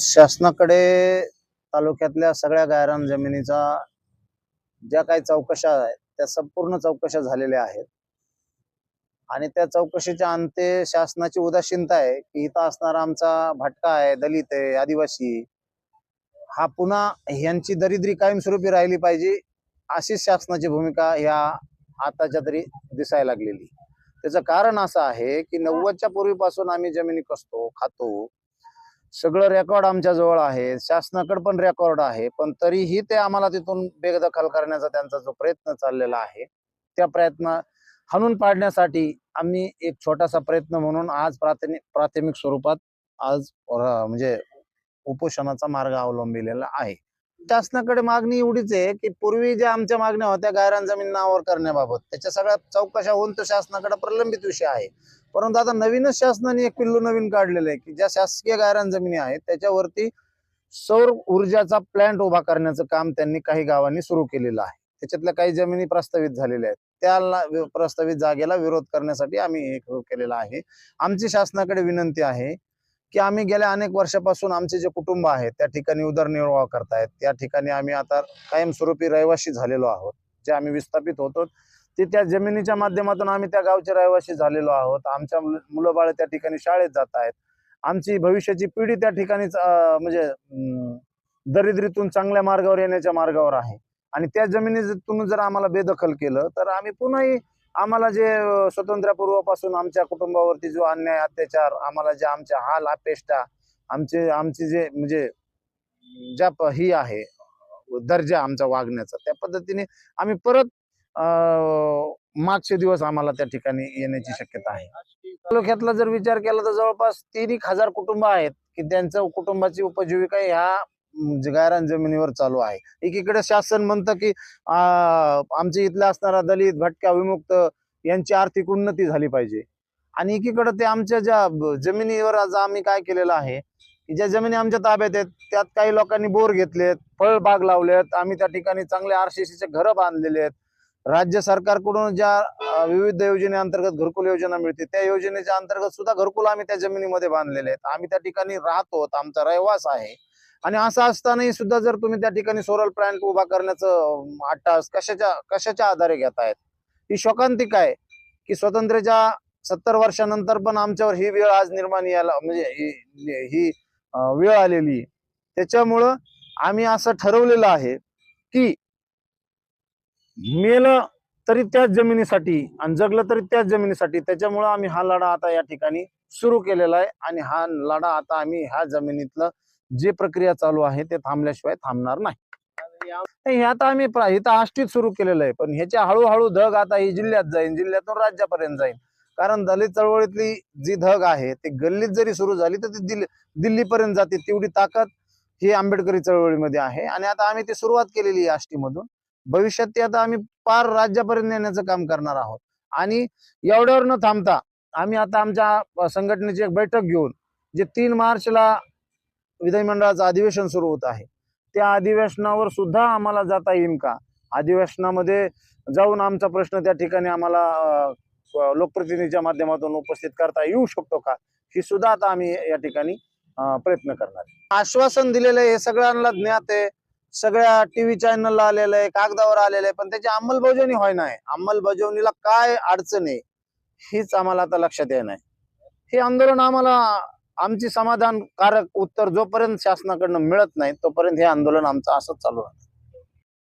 शासनाकडे तालुक्यातल्या सगळ्या गायरान जमिनीचा ज्या काही चौकशा आहेत त्या संपूर्ण चौकशा झालेल्या आहेत. आणि त्या चौकशीच्या अंते शासनाची उदासीनता आहे की इथं असणारा आमचा भटका आहे दलित आहे आदिवासी हा पुन्हा यांची दरिद्री कायमस्वरूपी राहिली पाहिजे अशीच शासनाची भूमिका या आताच्या तरी दिसायला लागलेली. त्याचं कारण असं आहे की नव्वदच्या पूर्वीपासून आम्ही जमिनी कसतो खातो सगळं रेकॉर्ड आमच्या जवळ आहे. शासनाकडे पण रेकॉर्ड आहे. पण तरीही ते आम्हाला तिथून बेदखल करण्याचा त्यांचा जो प्रयत्न चाललेला आहे त्या प्रयत्न हाणून पाडण्यासाठी आम्ही एक छोटासा प्रयत्न म्हणून आज प्राथमिक प्राथमिक स्वरूपात आज म्हणजे उपोषणाचा मार्ग अवलंबिलेला आहे. शासनाकडे मागणी एवढीच आहे की पूर्वी ज्या आमच्या मागण्या होत्या गायरान जमीन नावावर करण्याबाबत त्याच्या सगळ्या चौकशा होऊन तो शासनाकडे प्रलंबित विषय आहे. परंतु आता नवीनच शासनाने एक पिल्लू नवीन काढलेलं आहे की ज्या शासकीय गायरान जमिनी आहेत त्याच्यावरती सौर ऊर्जाचा प्लांट उभा करण्याचं काम त्यांनी काही गावांनी सुरू केलेलं आहे. त्याच्यातल्या काही जमिनी प्रस्तावित झालेल्या आहेत. त्याला प्रस्तावित जागेला विरोध करण्यासाठी आम्ही हे केलेला केलेलं आहे. आमची शासनाकडे विनंती आहे की आम्ही गेल्या अनेक वर्षापासून आमचे जे कुटुंब आहेत त्या ठिकाणी उदरनिर्वाह करतायत. त्या ठिकाणी आम्ही आता कायमस्वरूपी रहिवासी झालेलो आहोत जे आम्ही विस्थापित होतो. ते त्या जमिनीच्या माध्यमातून आम्ही त्या गावचे रहिवासी झालेलो आहोत. आमच्या मुलं बाळ त्या ठिकाणी शाळेत जात आहेत. आमची भविष्याची पिढी त्या ठिकाणीच म्हणजे दरिद्रीतून चांगल्या मार्गावर येण्याच्या मार्गावर आहे. आणि त्या जमिनीतून जर आम्हाला बेदखल केलं तर आम्ही पुन्हाही आम्हाला जे स्वतंत्रपूर्वापासून आमच्या कुटुंबावरती जो अन्याय अत्याचार आम्हाला जे आमच्या हाल अपेष्टा आमचे आमची जे म्हणजे ज्या ही आहे दर्जा आमचा वागण्याचा त्या पद्धतीने आम्ही परत मागचे दिवस आम्हाला त्या ठिकाणी येण्याची शक्यता आहे. तालुक्यातला जर विचार केला तर जवळपास तीन एक हजार कुटुंब आहेत की त्यांचं कुटुंबाची उपजीविका ह्या म्हणजे गायरान जमिनीवर चालू आहे. एकीकडे शासन म्हणतं की आमच्या इथल्या असणारा दलित भटक्या विमुक्त यांची आर्थिक उन्नती झाली पाहिजे. आणि एकीकडे ते आमच्या ज्या जमिनीवर आज आम्ही काय केलेलं आहे की ज्या जमिनी आमच्या ताब्यात आहेत त्यात काही लोकांनी बोर घेतलेत फळबाग लावलेत आम्ही त्या ठिकाणी चांगले आरसीसीचे घरं बांधलेले आहेत. राज्य सरकारकडून ज्या विविध योजनेअंतर्गत घरकुल योजना मिळते त्या योजनेच्या अंतर्गत सुद्धा घरकुल आम्ही त्या जमिनीमध्ये बांधलेले आहेत. आम्ही त्या ठिकाणी राहतो आमचा रहिवास आहे. आणि असं असतानाही सुद्धा जर तुम्ही त्या ठिकाणी सोलर प्लांट उभा करण्याचं अट्टास कशाच्या कशाच्या आधारे घेतायत? ही शोकांतिक आहे की स्वातंत्र्याच्या सत्तर वर्षानंतर पण आमच्यावर ही वेळ आज निर्माण यायला म्हणजे ही- वेळ आलेली आहे. त्याच्यामुळं आम्ही असं ठरवलेलं आहे की मेलं तरी त्याच जमिनीसाठी आणि जगलं तरी त्याच जमिनीसाठी. त्याच्यामुळं आम्ही हा लढा आता या ठिकाणी सुरू केलेला आहे आणि हा लढा आता आम्ही ह्या जमिनीतलं जे प्रक्रिया चालू आहे ते थांबल्याशिवाय थांबणार नाही. हे आता आम्ही प्रा- इथं आष्टीत सुरू केलेलं आहे पण ह्याच्या हळूहळू धग आता ही जिल्ह्यात जाईल जिल्ह्यातून राज्यापर्यंत जाईल कारण दलित चळवळीतली जी धग आहे ती गल्लीत जरी सुरू झाली तर ती दिल्ली दिल्लीपर्यंत जाते तेवढी ताकद ही आंबेडकरी चळवळीमध्ये आहे. आणि आता आम्ही ती सुरुवात केलेली आहे आष्टीमधून. भविष्यात ती आता आम्ही पार राज्यापर्यंत नेण्याचं काम करणार आहोत. आणि एवढ्यावर न थांबता आम्ही आता आमच्या संघटनेची एक बैठक घेऊन जे तीन मार्चला विधानमंडळाचं अधिवेशन सुरू होत आहे. त्या अधिवेशनावर सुद्धा आम्हाला जाता येईल का? अधिवेशनामध्ये जाऊन आमचा प्रश्न त्या ठिकाणी आम्हाला लोकप्रतिनिधीच्या माध्यमातून उपस्थित करता येऊ शकतो का? ही सुद्धा आता आम्ही या ठिकाणी प्रयत्न करणार आश्वासन दिलेलं आहे हे सगळ्यांना ज्ञात आहे. सगळ्या टीव्ही चॅनलला आलेलं आहे कागदावर आलेलं आहे पण त्याची अंमलबजावणी होय नाही अंमलबजावणीला काय अडचण आहे हीच आम्हाला आता लक्षात येणार हे आंदोलन आम्हाला आमची समाधानकारक उत्तर जोपर्यंत शासनाकडनं मिळत नाही तोपर्यंत हे आंदोलन आमचं असंच चालू राहतं.